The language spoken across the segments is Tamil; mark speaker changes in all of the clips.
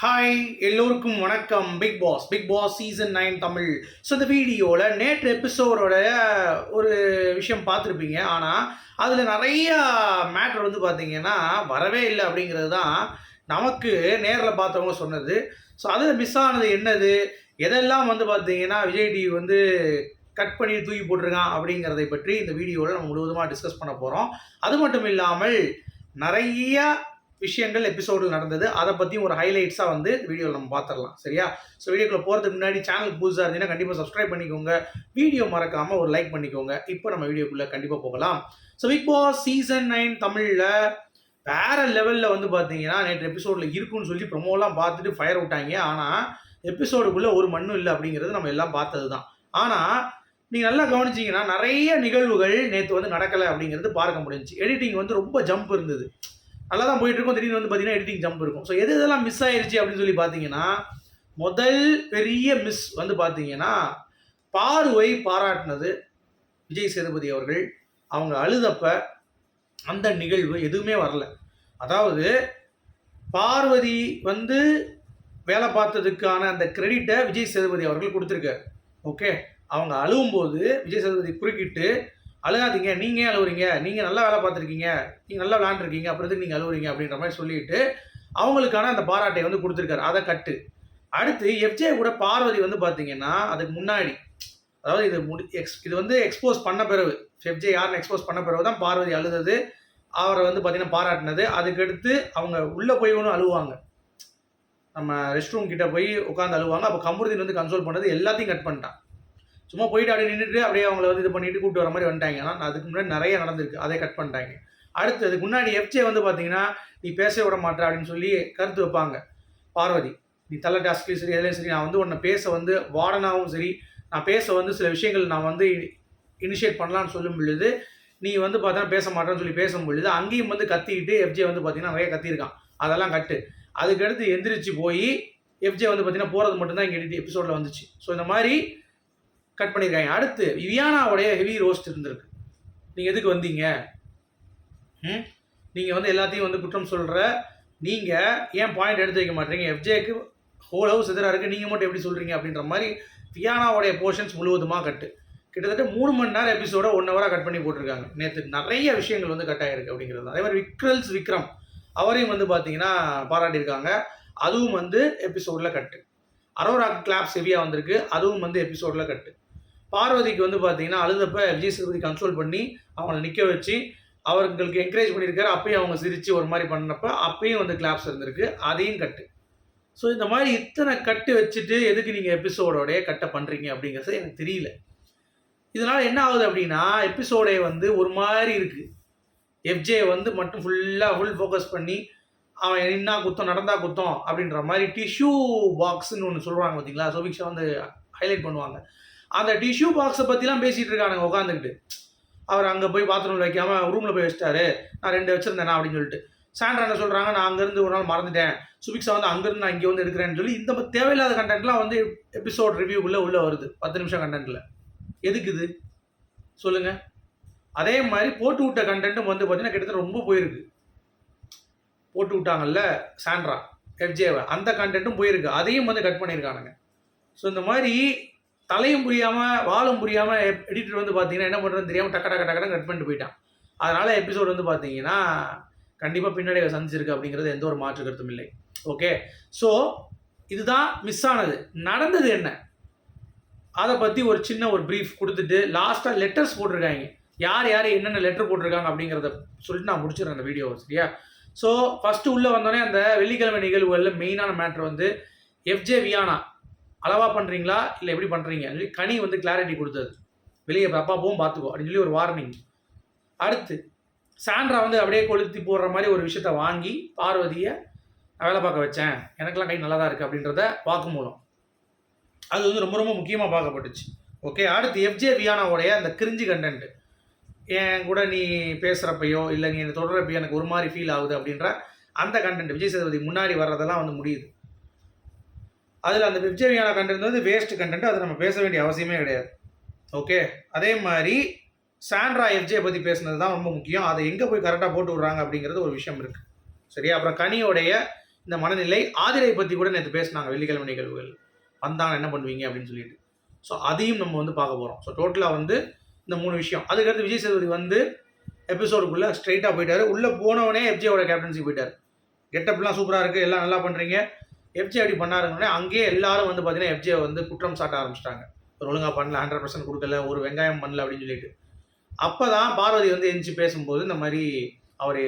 Speaker 1: ஹாய் எல்லோருக்கும் வணக்கம். Bigg Boss Bigg Boss season nine Tamil. So இந்த வீடியோவில் நேற்று எபிசோடோட ஒரு விஷயம் பார்த்துருப்பீங்க. ஆனால் அதில் நிறையா மேட்ரு வந்து பார்த்தீங்கன்னா வரவே இல்லை அப்படிங்கிறது தான் நமக்கு நேரில் பார்த்தவங்க சொன்னது. ஸோ அதில் மிஸ் ஆனது என்னது? எதெல்லாம் வந்து பார்த்தீங்கன்னா விஜய் டிவி வந்து கட் பண்ணி தூக்கி போட்டிருக்கான் அப்படிங்கிறதை பற்றி இந்த வீடியோவில் நம்ம முழுவதுமாக டிஸ்கஸ் பண்ண போகிறோம் அது மட்டும் இல்லாமல் நிறையா விஷயங்கள் எபிசோடில் நடந்தது. அதை பற்றியும் ஒரு ஹைலைட்ஸாக வந்து வீடியோவில் நம்ம பார்த்துடலாம் சரியா? ஸோ வீடியோக்குள்ள போகிறதுக்கு முன்னாடி சேனல் புதுசாக இருந்தீங்கன்னா கண்டிப்பாக சப்ஸ்கிரைப் பண்ணிக்கோங்க. வீடியோ மறக்காமல் ஒரு லைக் பண்ணிக்கோங்க. இப்போ நம்ம வீடியோக்குள்ளே கண்டிப்பாக போகலாம். So Bigg Boss season nine தமிழில் வேற லெவலில் வந்து பார்த்தீங்கன்னா நேற்று எபிசோடில் இருக்குன்னு சொல்லி ப்ரொமோலாம் பார்த்துட்டு ஃபயர் விட்டாங்க. ஆனால் எபிசோடுக்குள்ளே ஒரு மண்ணும் இல்லை அப்படிங்கிறது நம்ம எல்லாம் பார்த்தது தான் ஆனால் நீங்கள் நல்லா கவனிச்சிங்கன்னா நிறைய நிகழ்வுகள் நேற்று வந்து நடக்கலை அப்படிங்கிறது பார்க்க முடிஞ்சுச்சு. எடிட்டிங் வந்து ரொம்ப ஜம்ப் இருந்தது. நல்லா தான் போயிட்டு இருக்கும் திடீர்னு வந்து பார்த்தீங்கன்னா எடிட்டிங் ஜம்ப் இருக்கும். ஸோ எது இதெல்லாம் மிஸ் ஆயிருச்சு அப்படின்னு சொல்லி பார்த்தீங்கன்னா முதல் பெரிய மிஸ் வந்து பார்த்தீங்கன்னா பார்வை பாராட்டினது விஜய் சேதுபதி அவர்கள். அவங்க அழுதப்ப அந்த நிகழ்வு எதுவுமே வரல. அதாவது பார்வதி வந்து வேலை பார்த்ததுக்கான அந்த கிரெடிட்டை விஜய் சேதுபதி அவர்கள் கொடுத்துருக்காரு. ஓகே அவங்க அழுவும்போது விஜய் சேதுபதி குறுக்கிட்டு அழுகாதீங்க. நீங்கள் ஏன் அழுவுறீங்க? நீங்கள் நல்லா வேலை பார்த்துருக்கீங்க. நீங்கள் நல்லா விளாண்டுருக்கீங்க அப்புறம் நீங்கள் அழுவுறீங்க அப்படின்ற மாதிரி சொல்லிட்டு அவங்களுக்கான அந்த பாராட்டை வந்து கொடுத்துருக்காரு. அதை கட்டு. அடுத்து எஃப்ஜே கூட பார்வதி வந்து பார்த்தீங்கன்னா அதுக்கு முன்னாடி அதாவது இது முடி எக்ஸ் இது வந்து எக்ஸ்போஸ் பண்ண பிறகு எஃப்ஜே யாருன்னு எக்ஸ்போஸ் பண்ண பிறகு தான் பார்வதி அழுதது. அவரை வந்து பார்த்தீங்கன்னா பாராட்டினது. அதுக்கடுத்து அவங்க உள்ளே போய் ஒன்று அழுவாங்க. நம்ம ரெஸ்ட் ரூம் கிட்டே போய் உட்காந்து அழுவாங்க. அப்போ கமருதீன் வந்து கன்சோல் பண்ணது எல்லாத்தையும் கட் பண்ணிட்டான். சும்மா போயிட்டு அப்படியே நின்றுட்டு அப்படியே அவங்கள வந்து இது பண்ணிட்டு கூப்பிட்டு வர மாதிரி வந்துட்டாங்க. ஆனால் அதுக்கு முன்னாடி நிறைய நடந்திருக்கு. அதை கட் பண்ணிட்டாங்க. அடுத்து அதுக்கு முன்னாடி எஃப்ஜே வந்து பார்த்தீங்கன்னா நீ பேச விட மாட்டே அப்படின்னு சொல்லி கருத்து வைப்பாங்க. பார்வதி நீ தலை டாஸ்க்லேயும் சரி எதுலேயும் சரி நான் வந்து உன்னை பேச வந்து வார்டனாகவும் சரி நான் பேச வந்து சில விஷயங்கள் நான் வந்து இனிஷியேட் பண்ணலான்னு சொல்லும் பொழுது நீ வந்து பார்த்தா பேச மாட்டேன்னு சொல்லி பேசும் பொழுது அங்கேயும் வந்து கத்திக்கிட்டு எஃப்ஜே வந்து பார்த்தீங்கன்னா நிறைய கத்தியிருக்கான். அதெல்லாம் கட்டு அதுக்கடுத்து எந்திரிச்சு போய் எஃப்ஜே வந்து பார்த்தீங்கன்னா போகிறது மட்டும்தான் இங்கே எடிட் எபிசோடில் வந்துச்சு. ஸோ இந்த மாதிரி கட் பண்ணியிருக்காங்க அடுத்து விவியானாவுடைய ஹெவி ரோஸ்ட் இருந்திருக்கு. நீங்கள் எதுக்கு வந்தீங்க? ம்? நீங்கள் வந்து எல்லாத்தையும் வந்து குற்றம் சொல்கிற நீங்கள் ஏன் பாயிண்ட் எடுத்து வைக்க மாட்டீங்க? எஃப்ஜேக்கு ஹோல் ஹவுஸ் எதிராக இருக்குது நீங்கள் மட்டும் எப்படி சொல்கிறீங்க அப்படின்ற மாதிரி வியானாவுடைய போர்ஷன்ஸ் முழுவதுமாக கட்டு கிட்டத்தட்ட மூணு மணி நேரம் எபிசோட ஒன் ஹவராக கட் பண்ணி போட்டிருக்காங்க. நேற்று நிறைய விஷயங்கள் வந்து கட் ஆகிருக்கு அப்படிங்கிறது. அதே மாதிரி விக்ரல்ஸ் விக்ரம் அவரையும் வந்து பார்த்தீங்கன்னா பாராட்டியிருக்காங்க. அதுவும் வந்து எபிசோடில் கட்டு அரோரா கிளாப்ஸ் ஹெவியாக வந்திருக்கு. அதுவும் வந்து எபிசோடில் கட்டு பார்வதிக்கு வந்து பார்த்தீங்கன்னா அழுதப்ப விஜய் சேதுபதி கன்சோல் பண்ணி அவங்கள நிற்க வச்சு அவர்களுக்கு என்கரேஜ் பண்ணியிருக்காரு. அப்பயும் அவங்க சிரித்து ஒரு மாதிரி பண்ணப்ப அப்பயும் வந்து கிளாப்ஸ் இருந்திருக்கு. அதையும் கட்டு. ஸோ இந்த மாதிரி இத்தனை கட்டு வச்சுட்டு எதுக்கு நீங்கள் எபிசோடோடைய கட்டை பண்ணுறீங்க அப்படிங்கிறது எனக்கு தெரியல. இதனால் என்ன ஆகுது அப்படின்னா எபிசோடே வந்து ஒரு மாதிரி இருக்குது எஃப்ஜே வந்து மட்டும் ஃபுல்லாக ஃபுல் ஃபோக்கஸ் பண்ணி அவன் என்ன குத்தம் நடந்தா குத்தம் அப்படின்ற மாதிரி டிஷ்யூ பாக்ஸ்ன்னு ஒன்று சொல்கிறாங்க பார்த்தீங்களா சோபிக்ஷா வந்து ஹைலைட் பண்ணுவாங்க. அந்த டிஷ்யூ பாக்ஸை பற்றிலாம் பேசிகிட்டு இருக்கானுங்க உட்காந்துக்கிட்டு அவர் அங்கே போய் பாத்ரூமில் வைக்காமல் ரூமில் போய் வச்சிட்டாரு. நான் ரெண்டு வச்சிருந்தேனா அப்படின்னு சொல்லிட்டு. சாண்ட்ரா என்ன சொல்கிறாங்க நான் அங்கேருந்து ஒரு நாள் மறந்துட்டேன். சுபிக்ஸா வந்து அங்கேருந்து நான் இங்கே வந்து எடுக்கிறேன்னு சொல்லி இந்த தேவையில்லாத கண்டென்ட்லாம் வந்து எபிசோட் ரிவ்யூக்குள்ளே உள்ளே வருது. பத்து நிமிஷம் கண்டென்ட்டில் எதுக்கு இது? சொல்லுங்கள் அதே மாதிரி போட்டு விட்ட கண்டென்ட்டும் வந்து பார்த்தீங்கன்னா கிட்டத்தட்ட ரொம்ப போயிருக்கு. போட்டு விட்டாங்கல்ல சாண்ட்ரா எஃப்ஜேவை அந்த கண்டென்ட்டும் போயிருக்கு. அதையும் வந்து கட் பண்ணியிருக்கானுங்க ஸோ இந்த மாதிரி தலையும் புரியாமல் வாழும் புரியாமல் எடிட்டர் வந்து பார்த்தீங்கன்னா என்ன பண்ணுறதுன்னு தெரியாமல் டக்க டக்க டக்கடம் கட் பண்ணிட்டு போயிட்டான். அதனால் எபிசோட் வந்து பார்த்தீங்கன்னா கண்டிப்பாக பின்னாடி சந்திச்சிருக்கு அப்படிங்கிறது எந்த ஒரு மாற்று கருத்தும் இல்லை. ஓகே ஸோ இதுதான் மிஸ் ஆனது. நடந்தது என்ன? அதை பற்றி ஒரு சின்ன ஒரு ப்ரீஃப் கொடுத்துட்டு லாஸ்ட்டாக லெட்டர்ஸ் போட்டிருக்காங்க. யார் யார் என்னென்ன லெட்டர் போட்டிருக்காங்க அப்படிங்கிறத சொல்லிட்டு நான் முடிச்சிடுறேன் அந்த வீடியோ சரியா? ஸோ ஃபஸ்ட்டு உள்ளே வந்தோடனே அந்த வெள்ளிக்கிழமை நிகழ்வுகளில் மெயினான மேட்ரு வந்து எஃப்ஜே வியானா அளவாக பண்ணுறீங்களா இல்லை எப்படி பண்ணுறீங்க சொல்லி கனி வந்து கிளாரிட்டி கொடுத்தது. வெளியே அப்பா போவும் பார்த்துக்கோ அப்படின்னு சொல்லி ஒரு வார்னிங் அடுத்து சாண்ட்ரா வந்து அப்படியே கொளுத்தி போடுற மாதிரி ஒரு விஷயத்த வாங்கி பார்வதியை நான் வேலை பார்க்க வச்சேன். எனக்கெல்லாம் கை நல்லா தான் இருக்குது அப்படின்றத வாக்குமூலம். அது வந்து ரொம்ப ரொம்ப முக்கியமாக பார்க்கப்பட்டுச்சு. ஓகே அடுத்து எஃப்ஜே வியானாவுடைய அந்த கிரிஞ்சு கண்டென்ட் என் கூட நீ பேசுகிறப்பையோ இல்லை நீ என்னை தொடர்றப்பையோ எனக்கு ஒரு மாதிரி ஃபீல் ஆகுது அப்படின்ற அந்த கண்டென்ட் விஜய் சேதுபதி முன்னாடி வர்றதெல்லாம் வந்து முடியுது. அதில் அந்த விஜயான கண்டென்ட் வந்து வேஸ்ட் கண்டென்ட் அதை நம்ம பேச வேண்டிய அவசியமே கிடையாது. ஓகே அதே மாதிரி சாண்ட்ரா எஃப்ஜே பற்றி பேசுனது தான் ரொம்ப முக்கியம். அதை எங்கே போய் கரெக்டாக போட்டு விட்றாங்க அப்படிங்கிறது ஒரு விஷயம் இருக்குது சரியா? அப்புறம் கனியோடைய இந்த மனநிலை ஆதிரை பற்றி கூட நேற்று பேசினாங்க வெள்ளிக்கிழமை நிகழ்வுகள். வந்தாங்க என்ன பண்ணுவீங்க அப்படின்னு சொல்லிட்டு. ஸோ அதையும் நம்ம வந்து பார்க்க போகிறோம் ஸோ டோட்டலாக வந்து இந்த மூணு விஷயம். அதுக்கடுத்து விஜய் சேதுபதி வந்து எபிசோடுக்குள்ளே ஸ்ட்ரைட்டாக போயிட்டாரு. உள்ளே போனவனே எஃப்ஜேவோட கேப்டன்சி போயிட்டார். கெட்டப்லாம் சூப்பராக இருக்குது எல்லாம் நல்லா பண்ணுறீங்க எஃப்ஜே அப்படி பண்ணாருங்கன்னே அங்கேயே எல்லாரும் வந்து பார்த்தீங்கன்னா எஃப்ஜே வந்து குற்றம் சாட்ட ஆரம்பிச்சிட்டாங்க. ஒரு ஒழுங்காக பண்ணல ஹண்ட்ரட் பர்சன்ட் கொடுக்கல ஒரு வெங்காயம் பண்ணல அப்படின்னு சொல்லிட்டு. அப்போ தான் பார்வதி வந்து எந்திச்சு பேசும்போது இந்த மாதிரி அவர்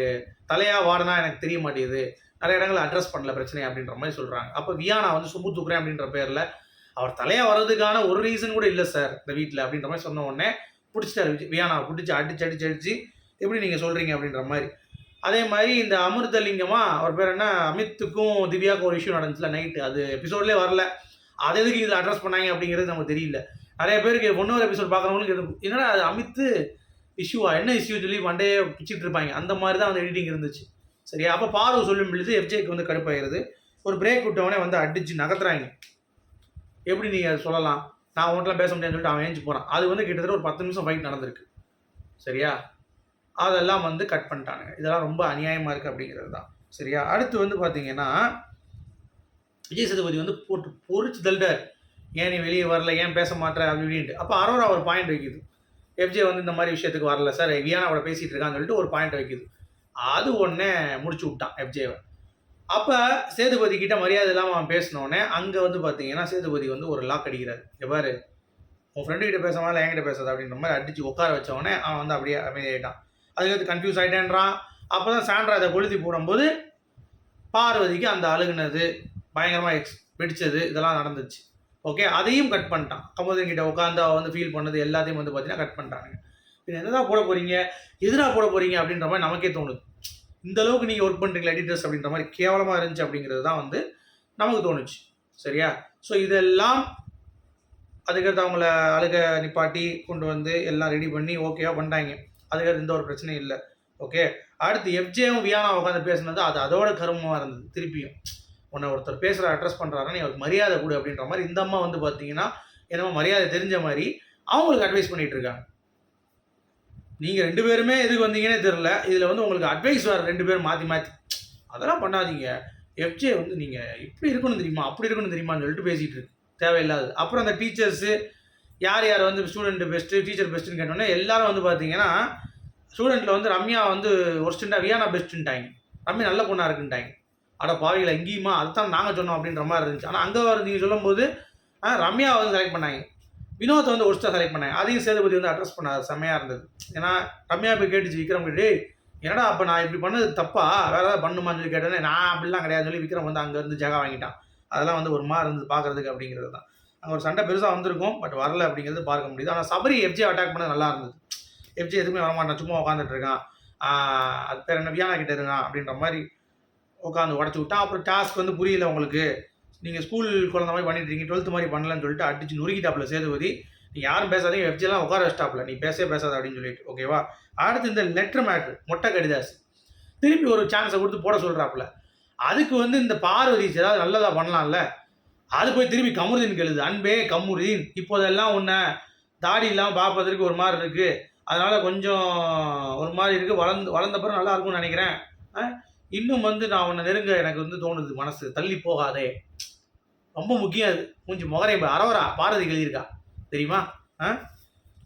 Speaker 1: தலையாக வாடனா எனக்கு தெரிய மாட்டேங்குது நிறைய இடங்களை அட்ரஸ் பண்ணல பிரச்சனை அப்படின்ற மாதிரி சொல்கிறாங்க அப்போ வியானா வந்து சுப்பு தூக்குறேன் அப்படின்ற பேரில் அவர் தலையாக வர்றதுக்கான ஒரு ரீசன் கூட இல்லை சார் இந்த வீட்டில் அப்படின்ற மாதிரி சொன்ன உடனே பிடிச்சிட்டாரு. விஜய் பிடிச்சி அடிச்சு அடிச்சு அடிச்சு எப்படி நீங்கள் சொல்கிறீங்க அப்படின்ற மாதிரி. அதே மாதிரி இந்த அமிர்தலிங்கமா அவர் பேர் என்ன? அமித்துக்கும் திவ்யாவுக்கும் ஒரு இஷ்யூ நடந்துச்சுல நைட்டு அது எபிசோட்லேயே வரல. அது எதுக்கு இதில் அட்ரஸ் பண்ணாங்க அப்படிங்கிறது நமக்கு தெரியல. நிறைய பேருக்கு ஒன்னொரு எபிசோட் பார்க்குறவங்களுக்கு இது என்னடா அது அமித்து இஷ்யூவா என்ன இஷ்யூ சொல்லி மண்டே பிச்சுட்டு இருப்பாங்க. அந்த மாதிரி தான் அந்த எடிட்டிங் இருந்துச்சு. சரியா அப்போ பார்வை சொல்லும் பொழுது எஃப்ஜேக்கு வந்து கடுப்பாயிருது. ஒரு பிரேக் விட்டவனே வந்து அடிச்சு நகர்த்துறாங்க. எப்படி நீங்கள் அதை சொல்லலாம்? நான் உன்ட்டெலாம் பேச முடியாதுன்னு சொல்லிட்டு அவன் ஏஞ்சி போகிறான் அது வந்து கிட்டத்தட்ட ஒரு பத்து நிமிஷம் ஃபைட் நடந்திருக்கு. சரியா? அதெல்லாம் வந்து கட் பண்ணிட்டானுங்க. இதெல்லாம் ரொம்ப அநியாயமாக இருக்குது அப்படிங்கிறது தான். சரியா? அடுத்து வந்து பார்த்தீங்கன்னா விஜய் சேதுபதி வந்து போட்டு பொறிச்சு தள்ளிட்டார். ஏன் நீ வெளியே வரல? ஏன் பேச மாட்டேற? அப்படி இப்படின்ட்டு. அப்போ அரோரா ஒரு பாயிண்ட் வைக்குது. எஃப்ஜே வந்து இந்த மாதிரி விஷயத்துக்கு வரல. சார் வியானாவோட பேசிகிட்டு இருக்கான்னு சொல்லிட்டு ஒரு பாயிண்ட் வைக்குது. அது ஒன்றே முடிச்சு விட்டான் எஃப்ஜேவை அப்போ சேதுபதி கிட்ட மரியாதை இல்லாமல் அவன் பேசினோடனே அங்கே வந்து பார்த்தீங்கன்னா சேதுபதி வந்து ஒரு லாக் அடிக்கிறார். எவ்வாறு உன் ஃப்ரெண்டு கிட்ட பேசாமல் என்கிட்ட பேசாத அப்படின்ற மாதிரி அடிச்சு உட்கார வச்சவொடனே அவன் வந்து அப்படியே அமைதியாயிட்டான். அதுக்கு கன்ஃபியூஸ் ஆகிட்டேன்றான் அப்போ தான் சாண்ட்ரா அதை கொளுத்தி போடும்போது பார்வதிக்கு அந்த அழுகுனது பயங்கரமாக எக்ஸ் வெடிச்சது இதெல்லாம் நடந்துச்சு. ஓகே அதையும் கட் பண்ணிட்டான். கமோதன் கிட்ட உட்காந்து அவ வந்து ஃபீல் பண்ணது எல்லாத்தையும் வந்து பார்த்தீங்கன்னா கட் பண்ணிட்டானுங்க. பின்ன என்னதான் போட போகிறீங்க எதிராக போட போகிறீங்க அப்படின்ற மாதிரி நமக்கே தோணுது. இந்த அளவுக்கு நீங்கள் ஒர்க் பண்ணுறீங்களா எடிட்டர்ஸ் அப்படின்ற மாதிரி கேவலமாக இருந்துச்சு அப்படிங்கிறது தான் வந்து நமக்கு தோணுச்சு. சரியா? ஸோ இதெல்லாம் அதுக்கடுத்து அவங்கள அழுக நிப்பாட்டி கொண்டு வந்து எல்லாம் ரெடி பண்ணி ஓகேவா பண்ணிட்டாங்க. அதுக்கு எந்த ஒரு பிரச்சனையும் இல்லை. ஓகே அடுத்து எஃப்ஜேவும் வியானா உட்காந்து பேசுனது அது அதோட கருமமாக இருந்தது. திருப்பியும். உன்னை ஒருத்தர் பேசுகிற அட்ரஸ் பண்ணுறாருன்னு நீ அவருக்கு மரியாதை கொடு அப்படின்ற மாதிரி இந்த அம்மா வந்து பார்த்தீங்கன்னா என்னமோ மரியாதை தெரிஞ்ச மாதிரி அவங்களுக்கு அட்வைஸ் பண்ணிட்டு இருக்காங்க. நீங்கள் ரெண்டு பேருமே எதுக்கு வந்தீங்கன்னே தெரில இதில் வந்து உங்களுக்கு அட்வைஸ் வர ரெண்டு பேரும் மாற்றி மாற்றி அதெல்லாம் பண்ணாதீங்க. எஃப்ஜே வந்து நீங்கள் இப்படி இருக்கணும் தெரியுமா? அப்படி இருக்கணும் தெரியுமான்னு சொல்லிட்டு பேசிகிட்டு இருக்கு. தேவையில்லாது அப்புறம் அந்த டீச்சர்ஸு யார் யார் வந்து ஸ்டூடெண்ட் பெஸ்ட்டு டீச்சர் பெஸ்ட்டுன்னு கேட்டோன்னே எல்லாரும் வந்து பார்த்தீங்கன்னா ஸ்டூடெண்ட்டில் வந்து ரம்யா வந்து ஒர்ஸ்டண்டாக வியானா பெஸ்ட்டுன்ட்டாங்க ரம்யா நல்ல பொண்ணாக இருக்குன்ட்டாங்க. அட பாவிகளை எங்கேயுமா? அதுதான் நாங்கள் சொன்னோம் அப்படின்ற மாதிரி இருந்துச்சு. ஆனால் அங்கே வர நீங்கள் சொல்லும்போது ரம்யா வந்து செலக்ட் பண்ணாங்க. வினோத்தை வந்து ஒர்ஸ்ட்டாக செலக்ட் பண்ணாங்க. அதையும் சேதுபதி வந்து அட்ரஸ் பண்ணாது செம்மையாக இருந்தது. ஏன்னா ரம்யா போய் கேட்டுச்சு விக்ரம் கேட்டு என்னடா அப்போ நான் இப்படி பண்ணது தப்பா? வேறு ஏதாவது பண்ணுமான்னு சொல்லி கேட்டேன்னே நான் அப்படிலாம் கிடையாது சொல்லி விக்ரம் வந்து அங்கே இருந்து ஜெகா வாங்கிட்டான். அதெல்லாம் வந்து ஒரு மாதிரி இருந்தது பார்க்கறதுக்கு அப்படிங்கிறது தான். அங்கே ஒரு சண்டை பெருசாக வந்திருக்கும் பட் வரல அப்படிங்கிறது பார்க்க முடியுது. ஆனால் சபரி எஃப்ஜி அட்டாக் பண்ண நல்லா இருந்தது. எஃப்ஜி எதுவுமே வரமாட்டான் சும்மா உட்காந்துட்டு இருக்கான். அது பேர் என்ன வியானா கிட்ட இருக்கான் அப்படின்ற மாதிரி உட்காந்து உடச்சி விட்டான். அப்புறம் டாஸ்க் வந்து புரியல உங்களுக்கு. நீங்கள் ஸ்கூல் குழந்த மாதிரி பண்ணிட்டு இருக்கீங்க டுவெல்த் மாதிரி பண்ணலன்னு சொல்லிட்டு அடிச்சு நுறுக்கிட்டாப்புல சேதுபதி. நீ யாரும் பேசாதீங்க எஃப்ஜிலாம் உட்கார வச்சிட்டாப்புல. நீ பேசவே பேசாத அப்படின்னு சொல்லிட்டு ஓகேவா அடுத்து இந்த லெட்டர் மேட்ரு மொட்டை கடிதாஸ் திருப்பி ஒரு சான்ஸை கொடுத்து போட சொல்கிறாப்புல அதுக்கு வந்து இந்த பார்வதி ஏதாவது நல்லதாக பண்ணலாம்ல? அது போய் திரும்பி கமுருதீன் கெழுது அன்பே கமுருதீன். இப்போதெல்லாம் உன்னை தாடி இல்லாமல் பார்ப்பதற்கு ஒரு மாதிரி இருக்குது அதனால் கொஞ்சம் ஒரு மாதிரி இருக்குது வளர்ந்து வளர்ந்த பிறகு நல்லா இருக்கும்னு நினைக்கிறேன். ஆ? இன்னும் வந்து நான் உன்னை நெருங்க எனக்கு வந்து தோணுது மனசு. தள்ளி போகாதே. ரொம்ப முக்கியம் அது. மூஞ்சி முகரை அரவரா பாரதி எழுதியிருக்கா. தெரியுமா? ஆ?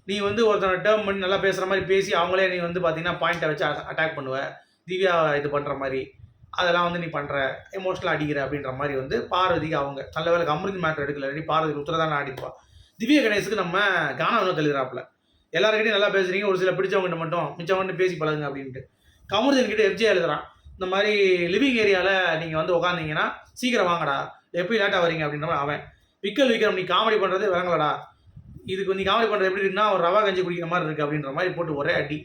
Speaker 1: நீ வந்து ஒருத்தனை டேர்ம் பண்ணி நல்லா பேசுகிற மாதிரி பேசி அவங்களே நீ வந்து பார்த்தீங்கன்னா பாயிண்ட்டை வச்சு அட்டாக் பண்ணுவ. திவ்யா இது பண்ணுற மாதிரி. அதெல்லாம் வந்து நீ பண்ணுற எமோஷனலாக அடிக்கிற அப்படின்ற மாதிரி வந்து பார்வதிக்கு அவங்க நல்ல வேலை அமிர்தி மேட்டர் எடுக்கல நீ பார்வதி உத்தரதான அடிப்பா. திவ்ய கணேசுக்கு நம்ம கானா வினோத் எழுதுறாப்புல. எல்லாருக்கிட்டையும் நல்லா பேசுறீங்க ஒரு சில பிடிச்சவங்ககிட்ட மட்டும் மிச்சவங்ககிட்ட பேசி பழகுங்க அப்படின்ட்டு. கமருதன் கிட்ட எஃப்ஜே எழுதுறான் இந்த மாதிரி லிவிங் ஏரியாவில் நீங்கள் வந்து உட்காந்தீங்கன்னா சீக்கிரம் வாங்கடா எப்படி லேட்டாக வரீங்க அப்படின்ற மாதிரி அவன். விக்கல் விக்ரம் நீ காமெடி பண்ணுறதே விளங்கலடா. இதுக்கு நீ காமெடி பண்ணுறது எப்படி இருக்குன்னா ஒரு ரவா கஞ்சி குடிக்கிற மாதிரி இருக்குது அப்படின்ற மாதிரி போட்டு ஒரே அடி.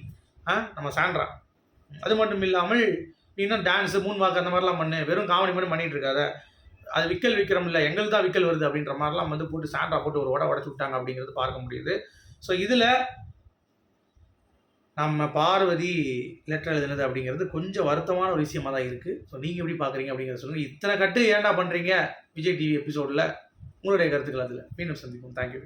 Speaker 1: ஆ நம்ம சாண்ட்ரா. அது மட்டும் இல்லாமல் நீ இன்னும் டான்ஸு மூன் வாக்கு அந்த மாதிரிலாம் பண்ணு. வெறும் காமெடி மட்டும் பண்ணிட்டு இருக்காத. அது விக்கல் விக்ரம் இல்லை எங்களுக்கு தான் விக்கல் வருது அப்படின்ற மாதிரிலாம் வந்து போட்டு சாண்டா போட்டு ஒரு உட உடச்சு விட்டாங்க அப்படிங்கிறது பார்க்க முடியுது. ஸோ இதில் நம்ம பார்வதி லெட்டர் எழுதுனது அப்படிங்கிறது கொஞ்சம் வருத்தமான ஒரு விஷயமா தான் இருக்குது ஸோ நீங்கள் எப்படி பார்க்குறீங்க அப்படிங்கிறத சொல்லுங்கள் இத்தனை கட்டு ஏன்டா பண்ணுறீங்க விஜய் டிவி எபிசோடில் உங்களுடைய கருத்துக்கள் அதில். மீண்டும் சந்திப்போம். தேங்க்யூ